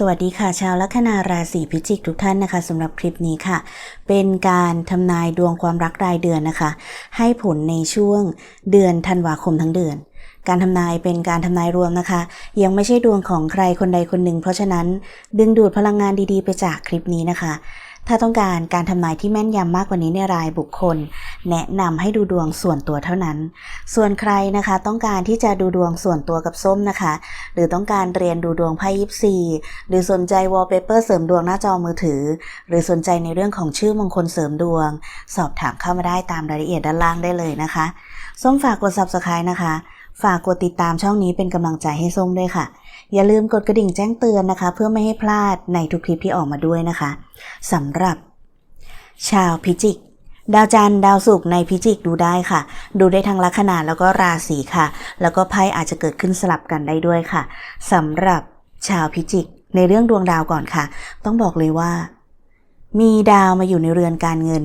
สวัสดีค่ะ ชาวลัคนาราศีพิจิกทุกท่านนะคะสำหรับคลิปนี้ค่ะ เป็นการทำนายดวงความรักรายเดือนนะคะ ให้ผลในช่วงเดือนธันวาคมทั้งเดือน การทำนายเป็นการทำนายรวมนะคะ ยังไม่ใช่ดวงของใครคนใดคนหนึ่ง เพราะฉะนั้นดึงดูดพลังงานดีๆ ไปจากคลิปนี้นะคะ ถ้าต้องการการทำนายที่แม่นยำมากกว่านี้ในรายบุคคล แนะนำให้ดูดวงส่วนตัวเท่านั้น ส่วนใครนะคะต้องการที่จะดูดวงส่วนตัวกับส้มนะคะ หรือต้องการเรียนดูดวงไพ่ยิปซีหรือสนใจวอลเปเปอร์เสริมดวงหน้าจอมือถือ หรือสนใจในเรื่องของชื่อมงคลเสริมดวง สอบถามเข้ามาได้ตามรายละเอียดด้านล่างได้เลยนะคะ ส้มฝากกด subscribe นะคะ ฝากกดติดตามช่องนี้เป็นกำลังใจให้ส้มด้วยค่ะ อย่าลืมกดกระดิ่งแจ้งเตือนนะคะ เพื่อไม่ให้พลาดในทุกคลิปที่ออกมาด้วยนะคะสำหรับ ชาวพิจิกดาวจันทร์ดาวศุกร์ในพิจิกดูได้ค่ะ ดูได้ทั้งลัคนาแล้วก็ราศีค่ะ แล้วก็ไพ่อาจจะเกิดขึ้นสลับกันได้ด้วยค่ะสำหรับชาวพิจิก ในเรื่องดวงดาวก่อนค่ะ ต้องบอกเลยว่า มีดาวมาอยู่ในเรือนการเงิน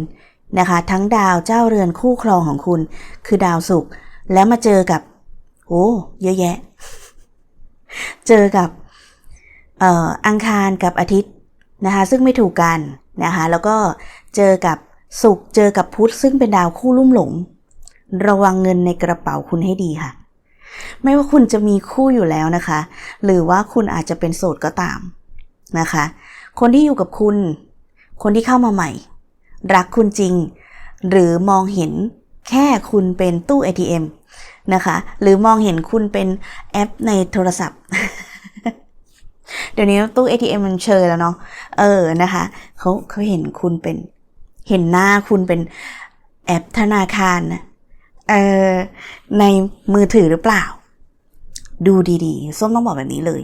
นะคะ ทั้งดาวเจ้าเรือนคู่ครองของคุณ คือดาวศุกร์แล้วมาเจอกับ โอ้เยอะแยะ เจอกับเอ่ออังคารกับอาทิตย์นะคะซึ่งไม่ถูกกันนะคะแล้วก็เจอกับศุกร์เจอกับพุธซึ่งเป็นดาวคู่ลุ่มหลง ระวังเงินในกระเป๋าคุณให้ดีค่ะ ไม่ว่าคุณจะมีคู่อยู่แล้วนะคะ หรือว่าคุณอาจจะเป็นโสดก็ตามนะคะ คนที่อยู่กับคุณ คนที่เข้ามาใหม่ รักคุณจริง หรือมองเห็นแค่คุณเป็นตู้ ATM นะคะ หรือมองเห็นคุณเป็นแอปในโทรศัพท์ เดี๋ยวนี้ตู้ ATM มันเชยแล้วเนาะเออนะคะเขาเขาเห็นคุณเป็น เห็นหน้าคุณเป็นแอปธนาคารนะเออในมือถือหรือเปล่า ดูดีๆ ส้มต้องบอกแบบนี้เลย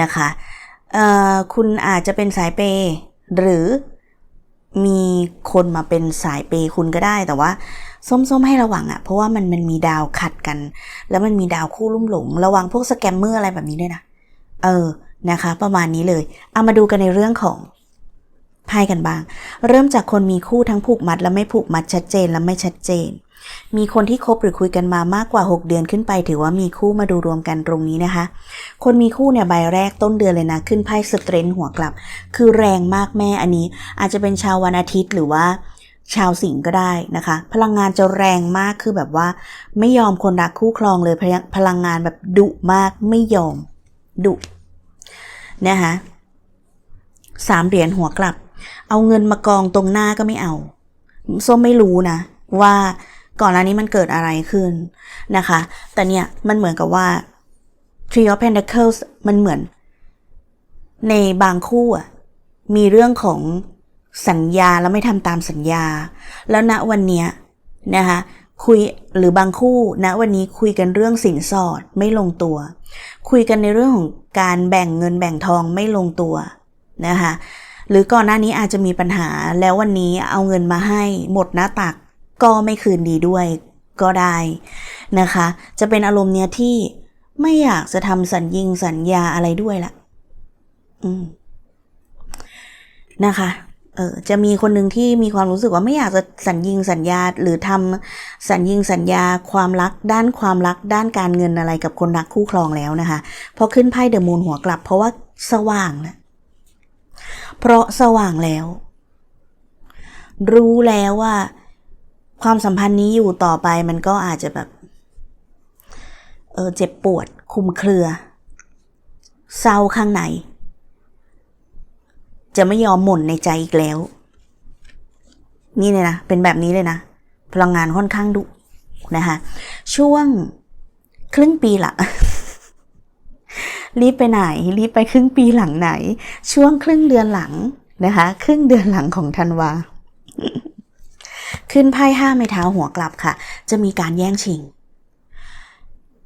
นะคะเออคุณอาจจะเป็นสายเปย์หรือมีคนมาเป็นสายเปย์คุณก็ได้แต่ว่า ส้มๆให้ระวังอะ่ะ เพราะว่ามันมันมีดาวขัดกัน แล้วมันมีดาวคู่ลุ่มหลง ระวังพวกสแกมเมอร์อะไรแบบนี้ด้วยนะ เออนะคะ ประมาณนี้เลย เอามาดูกันในเรื่องของไพ่กันบ้าง เริ่มจากคนมีคู่ทั้งผูกมัด และไม่ผูกมัดชัดเจนและไม่ชัดเจน มีคนที่คบหรือคุยกันมามากกว่า 6 เดือนขึ้นไป ถือว่ามีคู่มาดูรวมกันตรงนี้นะคะ คนมีคู่เนี่ยใบแรกต้นเดือนเลยนะ ขึ้นไพ่สเตรนหัวกลับ คือแรงมากแม่อันนี้ อาจจะเป็นชาววันอาทิตย์หรือว่า ชาวสิงห์ก็ได้นะคะ พลังงานจะแรงมากคือแบบว่า ไม่ยอมคนรักคู่ครองเลยพลังงานแบบดุมากไม่ยอมดุนะคะสามเหรียญหัวกลับ เอาเงินมากองตรงหน้าก็ไม่เอาส้มไม่รู้นะ ว่าก่อนหน้านี้มันเกิดอะไรขึ้นนะคะ แต่เนี่ยมันเหมือนกับว่า Tree of Pentacles มันเหมือน ในบางคู่อะมีเรื่องของ สัญญาแล้วไม่ทำตามสัญญา แล้วณวันเนี้ยนะคะคุยหรือบางคู่ณวันนี้คุยกันเรื่องสินสอดไม่ลงตัว คุยกันในเรื่องของการแบ่งเงินแบ่งทองไม่ลงตัวนะคะหรือก่อนหน้านี้อาจจะมีปัญหาแล้ววันนี้เอาเงินมาให้หมดหน้าตักก็ไม่คืนดีด้วยก็ได้นะคะ จะเป็นอารมณ์เนี้ยที่ไม่อยากจะทำสัญญิงสัญญาอะไรด้วยละอืมนะคะ ออจะมีคนหนึ่งที่มีความรู้สึกว่าไม่อยากจะสัญญิงสัญญาหรือทำสัญญิงสัญญาความรักด้านความรักด้านการเงินอะไรกับคนรักคู่ครองแล้วนะคะพอขึ้นไพ่เดอะมูนหัวกลับ เพราะว่าสว่างนะเพราะสว่างแล้ว รู้แล้วว่า ความสัมพันธ์นี้อยู่ต่อไปมันก็อาจจะแบบเออเจ็บปวดคุมเครือเศร้าข้างใน จะไม่ยอมหม่นในใจอีกแล้ว นี่เลยนะ เป็นแบบนี้เลยนะ พลังงานค่อนข้างดุนะคะช่วงครึ่งปีหละรีบไปไหน รีบไปครึ่งปีหลังไหน ช่วงครึ่งเดือนหลังนะคะ ครึ่งเดือนหลังของธันวา ขึ้นไพ่ห้าไม้เท้าหัวกลับค่ะ จะมีการแย่งชิง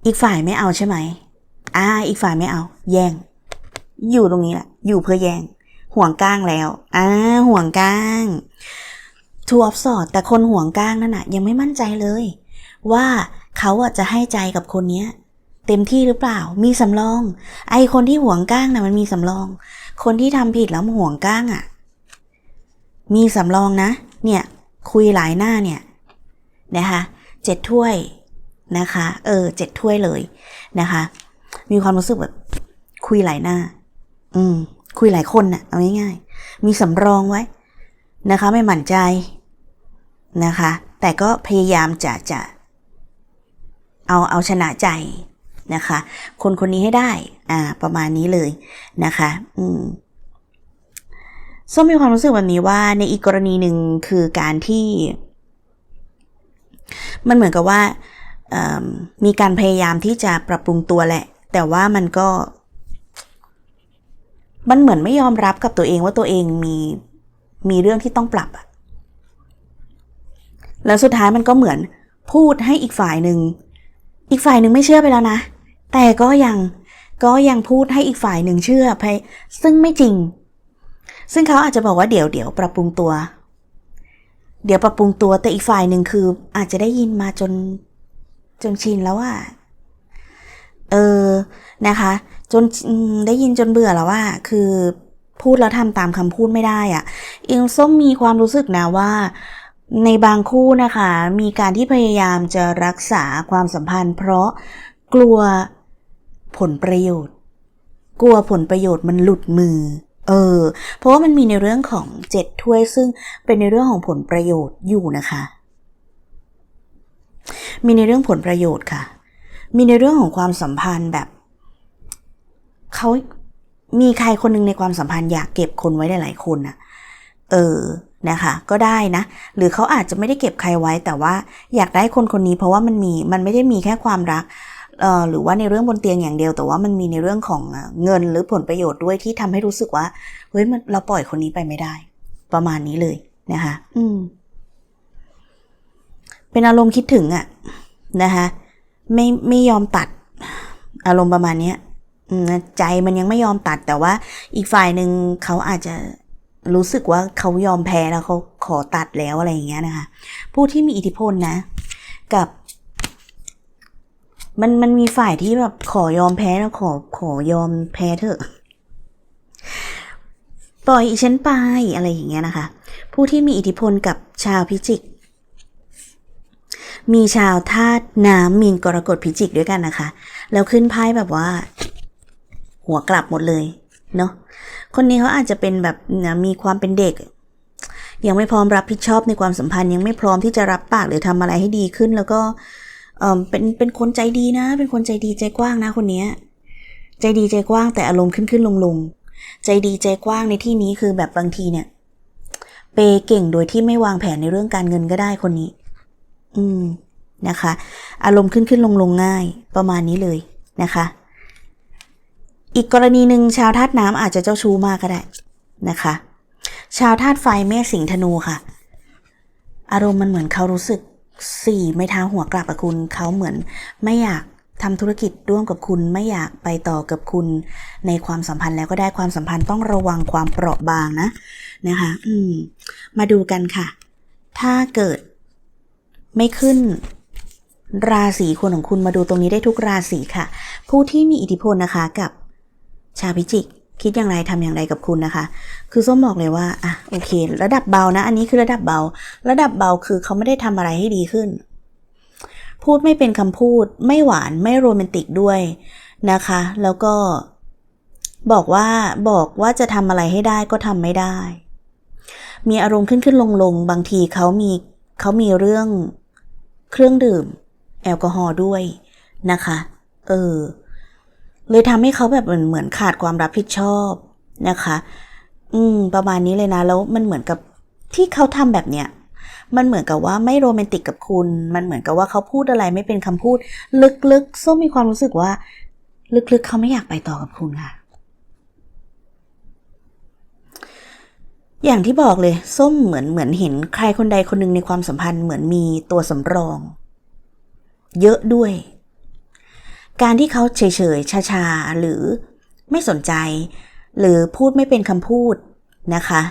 อีกฝ่ายไม่เอาใช่ไหมอ่าอีกฝ่ายไม่เอา แย่ง อยู่ตรงนี้แหละอยู่เพื่อแย่ง ห่วงก้างแล้วอ่าห่วงก้างทูออฟสอดแต่คนห่วงก้างนั่นน่ะยังไม่มั่นใจเลย ว่าเขาอะจะให้ใจกับคนเนี้ยเต็มที่หรือเปล่า มีสำรอง ไอคนที่ห่วงก้างน่ะมันมีสำรอง คนที่ทำผิดแล้วมาห่วงก้างอะ มีสำรองนะ เนี่ย คุยหลายหน้าเนี่ย นะคะเจ็ดถ้วยนะคะ เออเจ็ดถ้วยเลยนะคะ มีความรู้สึกแบบคุยหลายหน้า อืม คุยหลายคนน่ะเอาง่ายๆ มีสำรองไว้นะคะ ไม่หมั่นใจนะคะ แต่ก็พยายามจะจะเอาเอาชนะใจนะคะ คนคนนี้ให้ได้ อ่า ประมาณนี้เลยนะคะ อืมส้มมีความรู้สึกแบบนี้ว่าในอีกกรณีหนึ่งคือการที่ มันเหมือนกับว่ามมีการพยายามที่จะปรับปรุงตัวแหละ แต่ว่ามันก็ มันเหมือนไม่ยอมรับกับตัวเองว่าตัวเองมีมีเรื่องที่ต้องปรับอะแล้วสุดท้ายมันก็เหมือนพูดให้อีกฝ่ายหนึ่ง อีกฝ่ายหนึ่งไม่เชื่อไปแล้วนะ แต่ก็ยังก็ยังพูดให้อีกฝ่ายหนึ่งเชื่อไปซึ่งไม่จริง ซึ่งเขาอาจจะบอกว่าเดี๋ยวเดี๋ยวปรับปรุงตัว เดี๋ยวปรับปรุงตัวแต่อีกฝ่ายหนึ่งคืออาจจะได้ยินมาจนจนชินแล้วว่าเออนะคะ จนได้ยินจนเบื่อแล้วว่า คือพูดแล้วทำตามคำพูดไม่ได้อะ่ะอิงส้มมีความรู้สึกนะว่า ในบางคู่นะคะ มีการที่พยายามจะรักษาความสัมพันธ์ เพราะกลัวผลประโยชน์ กลัวผลประโยชน์มันหลุดมือ เออ เพราะว่ามันมีในเรื่องของเจ็ดถ้วยซึ่งเป็นในเรื่องของผลประโยชน์อยู่นะคะ มีในเรื่องผลประโยชน์ค่ะ มีในเรื่องของความสัมพันธ์แบบ เขามีใครคนหนึ่งในความสัมพันธ์อยากเก็บคนไว้หลายๆคนนะเออนะคะ ก็ได้นะ หรือเขาอาจจะไม่ได้เก็บใครไว้ แต่ว่าอยากได้คนคนนี้เพราะว่ามันมีมันไม่ได้มีแค่ความรักเอ่อหรือว่าในเรื่องบนเตียงอย่างเดียว แต่ว่ามันมีในเรื่องของเงินหรือผลประโยชน์ด้วยที่ทำให้รู้สึกว่าเฮ้ยมันเราปล่อยคนนี้ไปไม่ได้ ประมาณนี้เลยนะคะ อืม เป็นอารมณ์คิดถึงอะนะคะไม่ไม่ยอมตัด อารมณ์ประมาณเนี้ย ใจมันยังไม่ยอมตัดแต่ว่าอีกฝ่ายหนึ่งเขาอาจจะรู้สึกว่าเขายอมแพ้แล้วเขาขอตัดแล้วอะไรอย่างเงี้ยนะคะ ผู้ที่มีอิทธิพลนะ กับ มันมันมีฝ่ายที่แบบขอยอมแพ้แล้วขอขอยอมแพ้เถอะ ปล่อยอีฉันไปอะไรอย่างเงี้ยนะคะ ผู้ที่มีอิทธิพลกับชาวพิจิก มีชาวธาตุน้ำมีนกรกฎพิจิกด้วยกันนะคะ แล้วขึ้นไพ่แบบว่า หัวกลับหมดเลยเนาะคนนี้เขาอาจจะเป็นแบบมีความเป็นเด็ก ยังไม่พร้อมรับผิดชอบในความสัมพันธ์ยังไม่พร้อมที่จะรับปากหรือทำอะไรให้ดีขึ้น แล้วก็เออเป็นเป็นคนใจดีนะ เป็นคนใจดีใจกว้างนะคนเนี้ยใจดีใจกว้างแต่อารมณ์ขึ้นขึ้นลงลงใจดีใจกว้างในที่นี้คือแบบบางทีเนี่ย เปเก่งโดยที่ไม่วางแผนในเรื่องการเงินก็ได้คนนี้ อืมนะคะ อารมณ์ขึ้นขึ้นลงลงง่าย ประมาณนี้เลยนะคะ อีกกรณีหนึ่งชาวธาตุน้ำอาจจะเจ้าชู้มากก็ได้นะคะ ชาวธาตุไฟเมษสิงธนูค่ะ อารมณ์มันเหมือนเขารู้สึกสี่ไม่ท้าหัวกลับกับคุณเขาเหมือนไม่อยากทำธุรกิจร่วมกับคุณไม่อยากไปต่อกับคุณ ในความสัมพันธ์แล้วก็ได้ความสัมพันธ์ต้องระวังความเปราะบางนะนะคะอืมมาดูกันค่ะ ถ้าเกิดไม่ขึ้นราศีคนของคุณมาดูตรงนี้ได้ทุกราศีค่ะ ผู้ที่มีอิทธิพลนะคะกับ ชาวพิจิก คิดอย่างไรทำอย่างไรกับคุณนะคะ คือส้มบอกเลยว่าอะโอเค ระดับเบานะ อันนี้คือระดับเบา ระดับเบาคือเขาไม่ได้ทำอะไรให้ดีขึ้น พูดไม่เป็นคำพูด ไม่หวานไม่โรแมนติกด้วยนะคะ แล้วก็บอกว่าบอกว่าจะทำอะไรให้ได้ก็ทำไม่ได้ มีอารมณ์ขึ้นขึ้นลงลงบางทีเขามีเขามีเรื่องเครื่องดื่ม แอลกอฮอล์ด้วยนะคะ เออ เลยทำให้เขาแบบเหมือนเหมือนขาดความรับผิดชอบนะคะ อืม ประมาณนี้เลยนะ แล้วมันเหมือนกับที่เขาทำแบบเนี้ย มันเหมือนกับว่าไม่โรแมนติกกับคุณ มันเหมือนกับว่าเขาพูดอะไรไม่เป็นคำพูด ลึกๆส้มมีความรู้สึกว่า ลึกๆ เขาไม่อยากไปต่อกับคุณค่ะ อย่างที่บอกเลย ส้มเหมือนเหมือนเห็นใครคนใดคนหนึ่งในความสัมพันธ์เหมือนมีตัวสำรอง เยอะด้วย การที่เขาเฉยๆชาๆ หรือไม่สนใจ หรือพูดไม่เป็นคำพูดนะคะ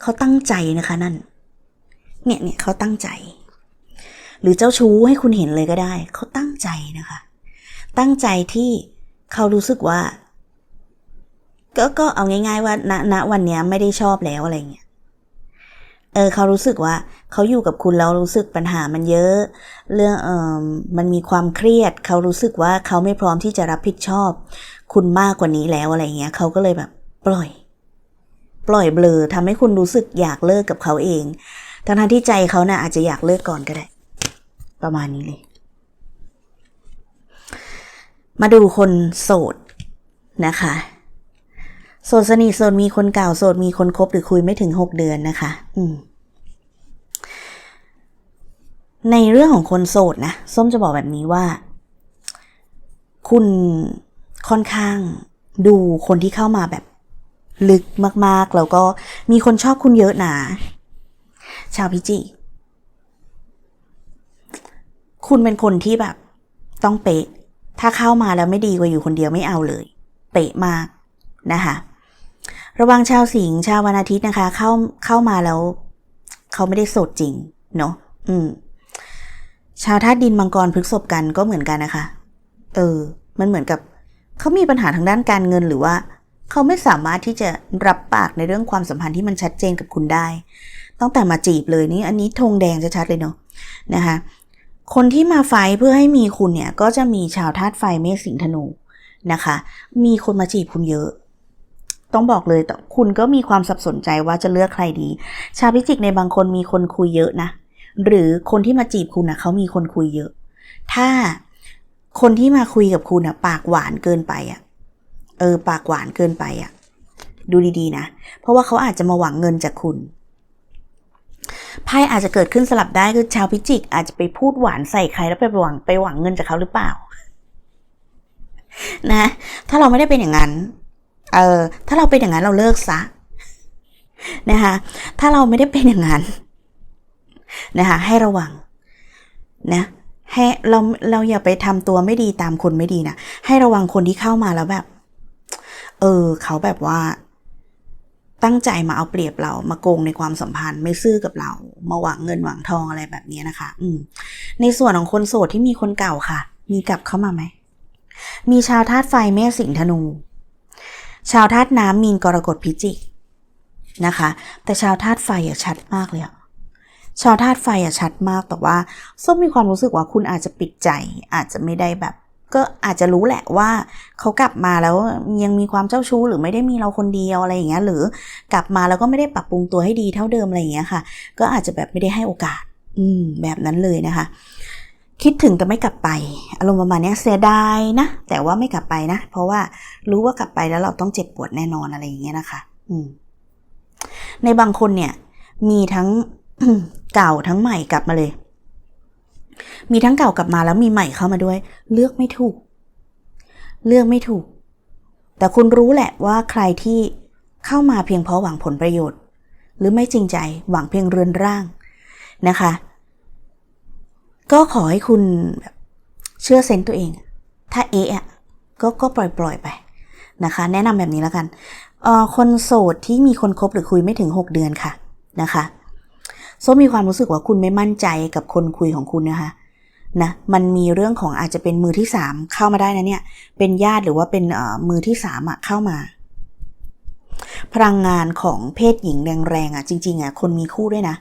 เขาตั้งใจนะคะนั่น เนี่ยเนี่ยเขาตั้งใจ หรือเจ้าชู้ให้คุณเห็นเลยก็ได้ เขาตั้งใจนะคะ ตั้งใจที่เขารู้สึกว่า ก็ก็เอาง่าย ๆ ว่าณณวันเนี้ยไม่ได้ชอบแล้วอะไรเงี้ย เออเขารู้สึกว่าเขาอยู่กับคุณแล้วรู้สึกปัญหามันเยอะ เรื่องเออมันมีความเครียด เขารู้สึกว่าเขาไม่พร้อมที่จะรับผิดชอบ คุณมากกว่านี้แล้วอะไรเงี้ยเขาก็เลยแบบปล่อย ปล่อยเบลอทำให้คุณรู้สึกอยากเลิกกับเขาเองทั้งที่ใจเขาน่ะอาจจะอยากเลิกก่อนก็ได้ ประมาณนี้เลย มาดูคนโสดนะคะ โสดสนิทโสดมีคนเก่าโสดมีคนคบหรือคุยไม่ถึงหกเดือนนะคะ อืมในเรื่องของคนโสดนะส้มจะบอกแบบนี้ว่า คุณค่อนข้างดูคนที่เข้ามาแบบลึกมาก ๆ แล้วก็มีคนชอบคุณเยอะนะชาวพิจิ คุณเป็นคนที่แบบ ต้องเป๊ะ ถ้าเข้ามาแล้วไม่ดีกว่าอยู่คนเดียวไม่เอาเลย เป๊ะมากนะคะ ระวังชาวสิงห์ชาววันอาทิตย์นะคะ เข้าเข้ามาแล้วเขาไม่ได้โสดจริงเนาะอืม ชาวธาตุดินมังกรพฤกษบกันก็เหมือนกันนะคะ เออ มันเหมือนกับเขามีปัญหาทางด้านการเงินหรือว่าเขาไม่สามารถที่จะรับปากในเรื่องความสัมพันธ์ที่มันชัดเจนกับคุณได้ ตั้งแต่มาจีบเลยนี่อันนี้ธงแดงชัดๆเลยเนาะนะคะ คนที่มาไฟเพื่อให้มีคุณเนี่ย ก็จะมีชาวธาตุไฟเมษสิงธนูนะคะ มีคนมาจีบคุณเยอะ ต้องบอกเลยแต่คุณก็มีความสับสนใจว่าจะเลือกใครดี ชาวพิจิกในบางคนมีคนคุยเยอะนะ หรือคนที่มาจีบคุณนะเขามีคนคุยเยอะ ถ้าคนที่มาคุยกับคุณอะปากหวานเกินไปอะเออ ปากหวานเกินไปอะดูดีๆนะ เพราะว่าเขาอาจจะมาหวังเงินจากคุณไพ่อาจจะเกิดขึ้นสลับได้คือชาวพิจิก อาจจะไปพูดหวานใส่ใครแล้วไปหวังไปหวังเงินจากเขาหรือเปล่า นะ ถ้าเราไม่ได้เป็นอย่างนั้น เออถ้าเราเป็นอย่างนั้นเราเลิกซะนะคะถ้าเราไม่ได้เป็นอย่างนั้นนะคะให้ระวังนะให้เราเราอย่าไปทำตัวไม่ดีตามคนไม่ดีนะให้ระวังคนที่เข้ามาแล้วแบบ เออ เขาแบบว่า ตั้งใจมาเอาเปรียบเรามาโกงในความสัมพันธ์ไม่ซื่อกับเรา มาหวังเงินหวังทองอะไรแบบนี้นะคะ อืม ในส่วนของคนโสดที่มีคนเก่าค่ะ มีกลับเข้ามาไหมมีชาวธาตุไฟเมษสิงห์ธนู ชาวธาตุน้ำมีนกรกฎพิจิกนะคะ แต่ชาวธาตุไฟอะชัดมากเลยอะชาวธาตุไฟอะชัดมากแต่ว่าส้มมีความรู้สึกว่าคุณอาจจะปิดใจ อาจจะไม่ได้แบบ ก็อาจจะรู้แหละว่าเขากลับมาแล้วยังมีความเจ้าชู้หรือไม่ได้มีเราคนเดียวอะไรอย่างเงี้ยหรือกลับมาแล้วก็ไม่ได้ปรับปรุงตัวให้ดีเท่าเดิมอะไรอย่างเงี้ยค่ะ ก็อาจจะแบบไม่ได้ให้โอกาส อืมแบบนั้นเลยนะคะ คิดถึงแต่ไม่กลับไป อารมณ์ประมาณนี้เสียดายนะ แต่ว่าไม่กลับไปนะ เพราะว่ารู้ว่ากลับไปแล้วเราต้องเจ็บปวดแน่นอนอะไรอย่างเงี้ยนะคะ อืม ในบางคนเนี่ย มีทั้งเก่าทั้งใหม่กลับมาเลย มีทั้งเก่ากลับมาแล้วมีใหม่เข้ามาด้วย เลือกไม่ถูก เลือกไม่ถูก แต่คุณรู้แหละว่าใครที่เข้ามาเพียงเพราะหวังผลประโยชน์ หรือไม่จริงใจหวังเพียงเรือนร่างนะคะ ก็ขอให้คุณแบบเชื่อเซนต์ตัวเอง ถ้าเอะอะก็ก็ปล่อยปล่อยไปนะคะ แนะนำแบบนี้แล้วกันเอ่อคนโสดที่มีคนคบหรือคุยไม่ถึง 6 เดือนค่ะนะคะส้มมีความรู้สึกว่าคุณไม่มั่นใจกับคนคุยของคุณนะคะนะมันมีเรื่องของอาจจะเป็นมือที่สามเข้ามาได้นะเนี่ยเป็นญาติหรือว่าเป็นมือที่สามอะเข้ามา พลังงานของเพศหญิงแรงๆอะจริงๆอะคนมีคู่ด้วยนะ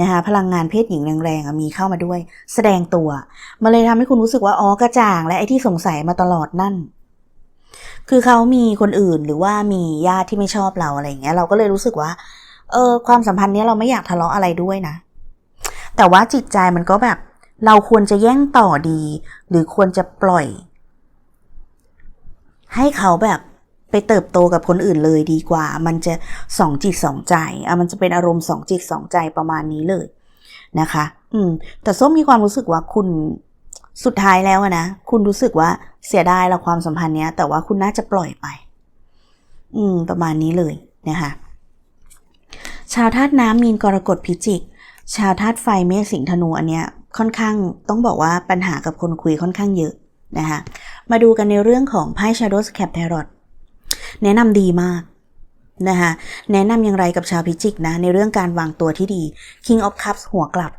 นะคะพลังงานเพศหญิงแรงๆมีเข้ามาด้วย แสดงตัวมันเลยทำให้คุณรู้สึกว่าอ๋อกระจ่าง และไอ้ที่สงสัยมาตลอดนั่น คือเขามีคนอื่นหรือว่ามีญาติที่ไม่ชอบเราอะไรอย่างเงี้ย เราก็เลยรู้สึกว่า เออ ความสัมพันธ์เนี้ยเราไม่อยากทะเลาะอะไรด้วยนะ แต่ว่าจิตใจมันก็แบบ เราควรจะแย่งต่อดี หรือควรจะปล่อย ให้เขาแบบ ไปเติบโตกับคนอื่นเลยดีกว่า มันจะสองจิตสองใจอะมันจะเป็นอารมณ์สองจิตสองใจประมาณนี้เลยนะคะ อืม แต่ส้มมีความรู้สึกว่าคุณสุดท้ายแล้วนะ คุณรู้สึกว่าเสียดายละความสัมพันธ์เนี้ย แต่ว่าคุณน่าจะปล่อยไป อืม ประมาณนี้เลยนะคะ ชาวธาตุน้ำมีนกรกฎพิจิก ชาวธาตุไฟเมษสิงห์ธนูอันเนี้ยค่อนข้างต้องบอกว่าปัญหากับคนคุยค่อนข้างเยอะนะคะ มาดูกันในเรื่องของไพ่ Shadow Cap Tarot แนะนำดีมากนะคะแนะนำอย่างไรกับชาวพิจิกนะ ในเรื่องการวางตัวที่ดี King of Cups หัวกลับ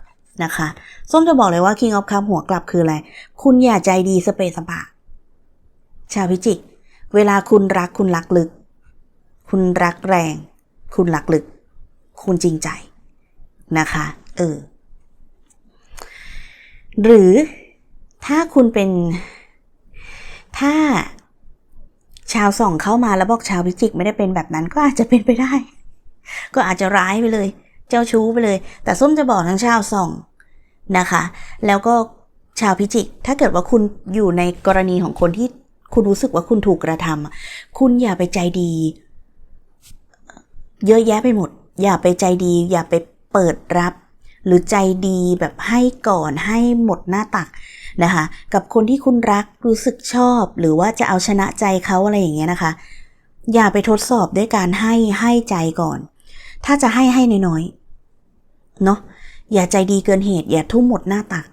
นะคะส้มจะบอกเลยว่า King of Cups หัวกลับคืออะไร คุณอย่าใจดีสเปสปะ ชาวพิจิก เวลาคุณรักคุณรักลึก คุณรักแรง คุณรักลึก คุณจริงใจนะคะเออหรือถ้าคุณเป็น ถ้า ชาวส่องเข้ามาแล้วบอกชาวพิจิกไม่ได้เป็นแบบนั้นก็อาจจะเป็นไปได้ ก็อาจจะร้ายไปเลย เจ้าชู้ไปเลย แต่ส้มจะบอกทั้งชาวส่องนะคะ แล้วก็ชาวพิจิก ถ้าเกิดว่าคุณอยู่ในกรณีของคนที่คุณรู้สึกว่าคุณถูกกระทำอะคุณอย่าไปใจดี เยอะแยะไปหมด อย่าไปใจดี อย่าไปเปิดรับ หรือใจดีแบบให้ก่อนให้หมดหน้าตัก นะคะกับคนที่คุณรักรู้สึกชอบ หรือว่าจะเอาชนะใจเขาอะไรอย่างเงี้ยนะคะ อย่าไปทดสอบด้วยการให้ให้ใจก่อน ถ้าจะให้ให้น้อยๆเนาะอย่าใจดีเกินเหตุ อย่าทุ่มหมดหน้าตัก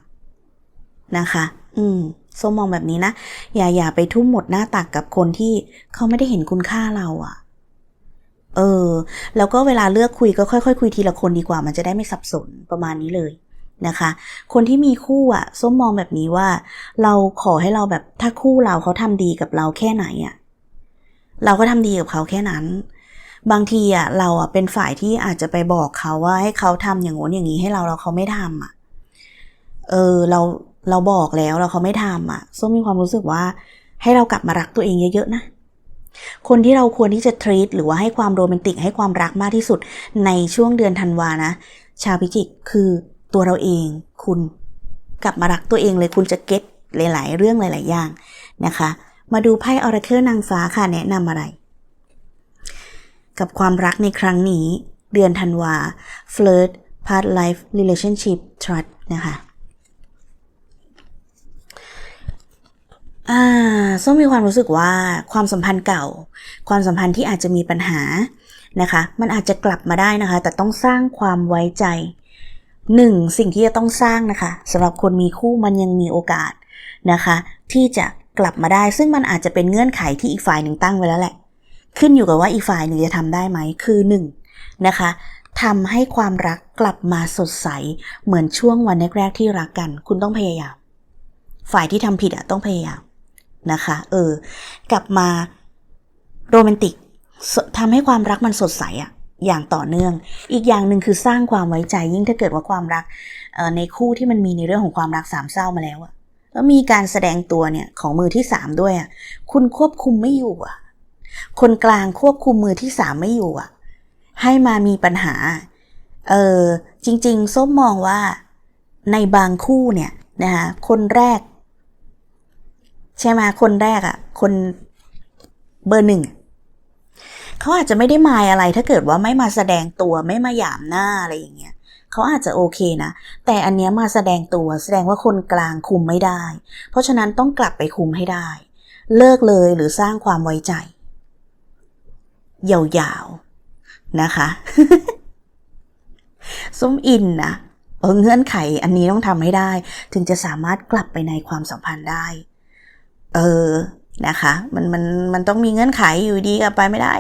นะคะ อืมส้มมองแบบนี้นะ อย่าอย่าไปทุ่มหมดหน้าตักกับคนที่เขาไม่ได้เห็นคุณค่าเราอะเออ แล้วก็เวลาเลือกคุยก็ค่อยๆคุยทีละคนดีกว่า มันจะได้ไม่สับสนประมาณนี้เลย นะคะ คนที่มีคู่อะส้มมองแบบนี้ว่า เราขอให้เราแบบถ้าคู่เราเขาทำดีกับเราแค่ไหนอะเราก็ทำดีกับเขาแค่นั้น บางทีอะเราอะเป็นฝ่ายที่อาจจะไปบอกเขาว่าให้เขาทำอย่างโน้นอย่างนี้ให้เราแล้วเขาไม่ทำอะเออเราเราบอกแล้วแล้วเขาไม่ทำอะส้มมีความรู้สึกว่าให้เรากลับมารักตัวเองเยอะๆนะ คนที่เราควรที่จะ treat หรือว่าให้ความโรแมนติกให้ความรักมากที่สุดในช่วงเดือนธันวานะ ชาวพิจิกคือ ตัวเราเอง คุณกลับมารักตัวเองเลยคุณจะเก็ตหลาย ๆ เรื่องหลาย ๆ อย่างนะคะ มาดูไพ่ออราเคิลนางฟ้าค่ะแนะนำอะไร กับความรักในครั้งนี้ เดือนธันวา flirt past life relationship trust นะคะอ่าส้มมีความรู้สึกว่าความสัมพันธ์เก่า ความสัมพันธ์ที่อาจจะมีปัญหานะคะ มันอาจจะกลับมาได้นะคะ แต่ต้องสร้างความไว้ใจ หนึ่งสิ่งที่จะต้องสร้างนะคะสำหรับคนมีคู่มันยังมีโอกาสนะคะ ที่จะกลับมาได้ ซึ่งมันอาจจะเป็นเงื่อนไขที่อีกฝ่ายหนึ่งตั้งไว้แล้วแหละ ขึ้นอยู่กับว่าอีกฝ่ายหนึ่งจะทำได้ไหมคือหนึ่งนะคะทำให้ความรักกลับมาสดใส เหมือนช่วงวันแรกๆที่รักกัน คุณต้องพยายาม ฝ่ายที่ทำผิดอะต้องพยายามนะคะ เออ กลับมาโรแมนติกทำให้ความรักมันสดใสอะ อย่างต่อเนื่อง อีกอย่างหนึ่งคือสร้างความไว้ใจยิ่งถ้าเกิดว่าความรักในคู่ที่มันมีในเรื่องของความรักสามเศร้ามาแล้วอะแล้วมีการแสดงตัวเนี่ยของมือที่สามด้วยอะคุณควบคุมไม่อยู่อะคนกลางควบคุมมือที่สามไม่อยู่อะให้มามีปัญหา เออจริง ๆ ส้มมองว่าในบางคู่เนี่ยนะคะคนแรก ใช่ไหมคนแรกอะคนเบอร์หนึ่ง เขาอาจจะไม่ได้มายอะไรถ้าเกิดว่าไม่มาแสดงตัวไม่มาหยามหน้าอะไรอย่างเงี้ยเขาอาจจะโอเคนะ แต่อันเนี้ยมาแสดงตัวแสดงว่าคนกลางคุมไม่ได้ เพราะฉะนั้นต้องกลับไปคุมให้ได้ เลิกเลยหรือสร้างความไว้ใจ ยาวๆนะคะส้มอินนะเออเงื่อนไขอันนี้ต้องทำให้ได้ ถึงจะสามารถกลับไปในความสัมพันธ์ได้ เออนะคะ มันมันมันต้องมีเงื่อนไขอยู่ดีกลับไปไม่ได้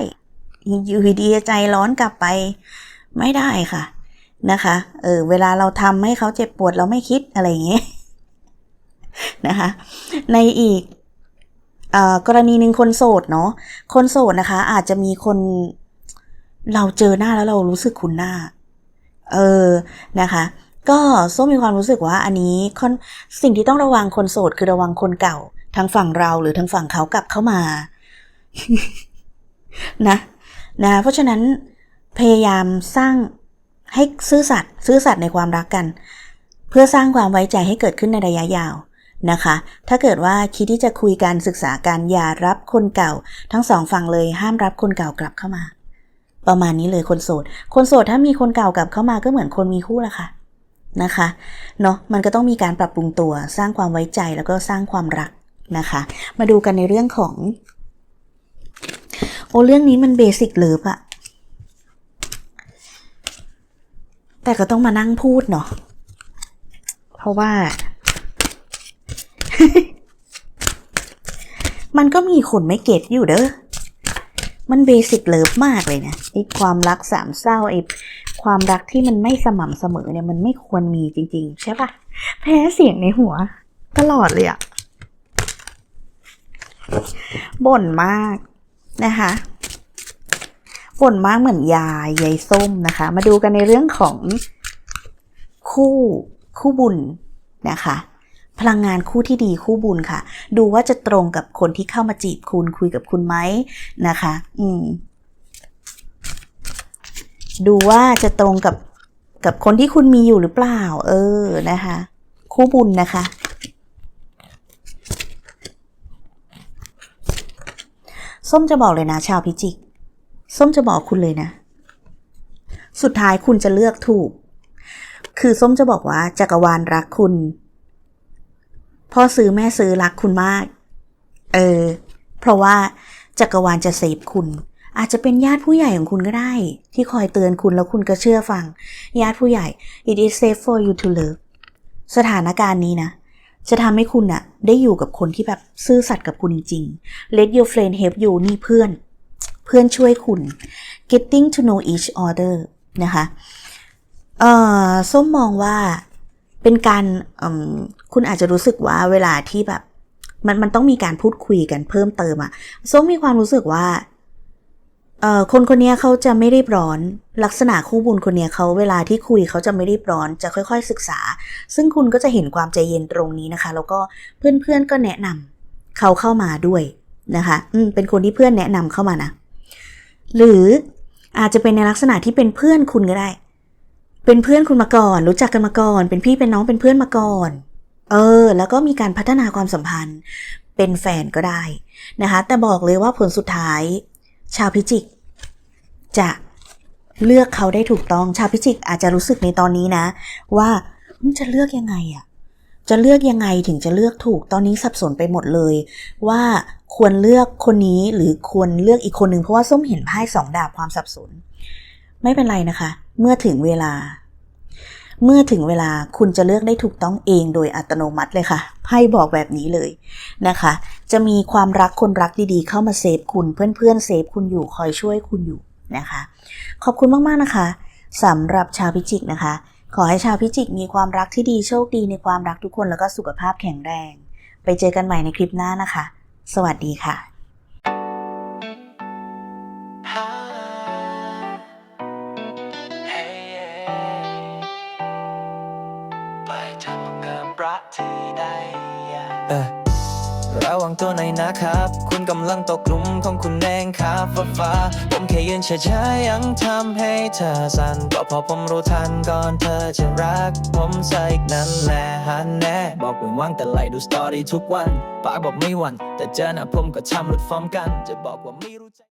อยู่ดีใจร้อนกลับไปไม่ได้ค่ะนะคะ เออ เวลาเราทำให้เขาเจ็บปวดเราไม่คิดอะไรอย่างเงี้ยนะคะ ในอีกอ่อกรณีหนึ่งคนโสดเนาะ คนโสดนะคะ อาจจะมีคนเราเจอหน้าแล้วเรารู้สึกคุ้นหน้า เออ นะคะ ก็ส้มมีความรู้สึกว่า อันนี้ค่อนสิ่งที่ต้องระวังคนโสดคือระวังคนเก่าทางฝั่งเราหรือทางฝั่งเขากลับเข้ามา นะ นะเพราะฉะนั้นพยายามสร้างให้ซื่อสัตย์ซื่อสัตย์ในความรักกัน เพื่อสร้างความไว้ใจให้เกิดขึ้นในระยะยาวนะคะ ถ้าเกิดว่าคิดที่จะคุยกันศึกษากันอย่ารับคนเก่า ทั้งสองฝั่งเลยห้ามรับคนเก่ากลับเข้ามา ประมาณนี้เลยคนโสด คนโสดถ้ามีคนเก่ากลับเข้ามาก็เหมือนคนมีคู่ละค่ะนะคะเนาะมันก็ต้องมีการปรับปรุงตัวสร้างความไว้ใจแล้วก็สร้างความรักนะคะ มาดูกันในเรื่องของ อ้เรื่องนี้มันเบสิกเลิฟอะแต่ก็ต้องมานั่งพูดเนาะเพราะว่า มันก็มีคนไม่เก็ตอยู่เด้อมันเบสิกเลิฟมากเลยนะไอ้ความรักสามเศร้าไอ้ความรักที่มันไม่สม่ำเสมอเนี่ยมันไม่ควรมีจริง ๆ ใช่ปะแพ้เสียงในหัว ตลอดเลยอะบ่นมาก นะคะบ่นมากเหมือนยายยายส้มนะคะ มาดูกันในเรื่องของคู่คู่บุญนะคะ พลังงานคู่ที่ดีคู่บุญค่ะ ดูว่าจะตรงกับคนที่เข้ามาจีบคุณคุยกับคุณไหมนะคะ อืม ดูว่าจะตรงกับกับคนที่คุณมีอยู่หรือเปล่า เออนะคะ คู่บุญนะคะ ส้มจะบอกเลยนะ ชาวพิจิก ส้มจะบอกคุณเลยนะ สุดท้ายคุณจะเลือกถูก คือส้มจะบอกว่าจักรวาลรักคุณ พ่อซื้อแม่ซื้อรักคุณมาก เออ เพราะว่าจักรวาลจะเซฟคุณ อาจจะเป็นญาติผู้ใหญ่ของคุณก็ได้ ที่คอยเตือนคุณแล้วคุณก็เชื่อฟัง ญาติผู้ใหญ่ it is safe for you to love สถานการณ์นี้นะ จะทำให้คุณอะได้อยู่กับคนที่แบบซื่อสัตย์กับคุณจริงๆ let your friend help you นี่เพื่อน เพื่อนช่วยคุณ getting to know each other นะคะ เอ่อ ส้มมองว่าเป็นการคุณอาจจะรู้สึกว่าเวลาที่แบบ มันมันต้องมีการพูดคุยกันเพิ่มเติมอะส้มมีความรู้สึกว่า เอ่อคนคนนี้เขาจะไม่รีบร้อน ลักษณะคู่บุญคนนี้เขาเวลาที่คุยเขาจะไม่รีบร้อน จะค่อย ๆ ศึกษา ซึ่งคุณก็จะเห็นความใจเย็นตรงนี้นะคะ แล้วก็เพื่อนๆก็แนะนำเขาเข้ามาด้วยนะคะอืมเป็นคนที่เพื่อนแนะนำเข้ามานะหรืออาจจะเป็นในลักษณะที่เป็นเพื่อนคุณก็ได้ เป็นเพื่อนคุณมาก่อน รู้จักกันมาก่อน เป็นพี่เป็นน้องเป็นเพื่อนมาก่อน เออ แล้วก็มีการพัฒนาความสัมพันธ์ เป็นแฟนก็ได้นะคะ แต่บอกเลยว่าผลสุดท้าย ชาวพิจิก จะเลือกเขาได้ถูกต้อง ชาวพิจิกอาจจะรู้สึกในตอนนี้นะ ว่าจะเลือกยังไงอะจะเลือกยังไงถึงจะเลือกถูกตอนนี้สับสนไปหมดเลย ว่าควรเลือกคนนี้หรือควรเลือกอีกคนหนึ่งเพราะว่าส้มเห็นไพ่สองดาบความสับสน ไม่เป็นไรนะคะ เมื่อถึงเวลา เมื่อถึงเวลาคุณจะเลือกได้ถูกต้องเองโดยอัตโนมัติเลยค่ะไพ่บอกแบบนี้เลยนะคะ จะมีความรักคนรักดีๆ เข้ามาเซฟคุณเพื่อนๆเซฟคุณอยู่คอยช่วยคุณอยู่นะคะ ขอบคุณมากๆนะคะสำหรับชาวพิจิกนะคะ ขอให้ชาวพิจิกมีความรักที่ดีโชคดีในความรักทุกคนแล้วก็สุขภาพแข็งแรง ไปเจอกันใหม่ในคลิปหน้านะคะ สวัสดีค่ะ ตัวหน่อยนะครับ คุณกำลังตกหลุมของคุณเองครับฟ้าฟ้าผมแค่ยืนเฉยๆยังทำให้เธอสั่นก็พอผมรู้ทันก่อนเธอจะรัก ผมซะอีกนั่นแหละฮันแน่บอกว่างว่างแต่ไล่ดูสตอรี่ทุกวัน ปากบอกไม่หวันแต่เจอหน้าผมก็ทำหลุดฟอร์มกัน จะบอกว่าไม่รู้ใจ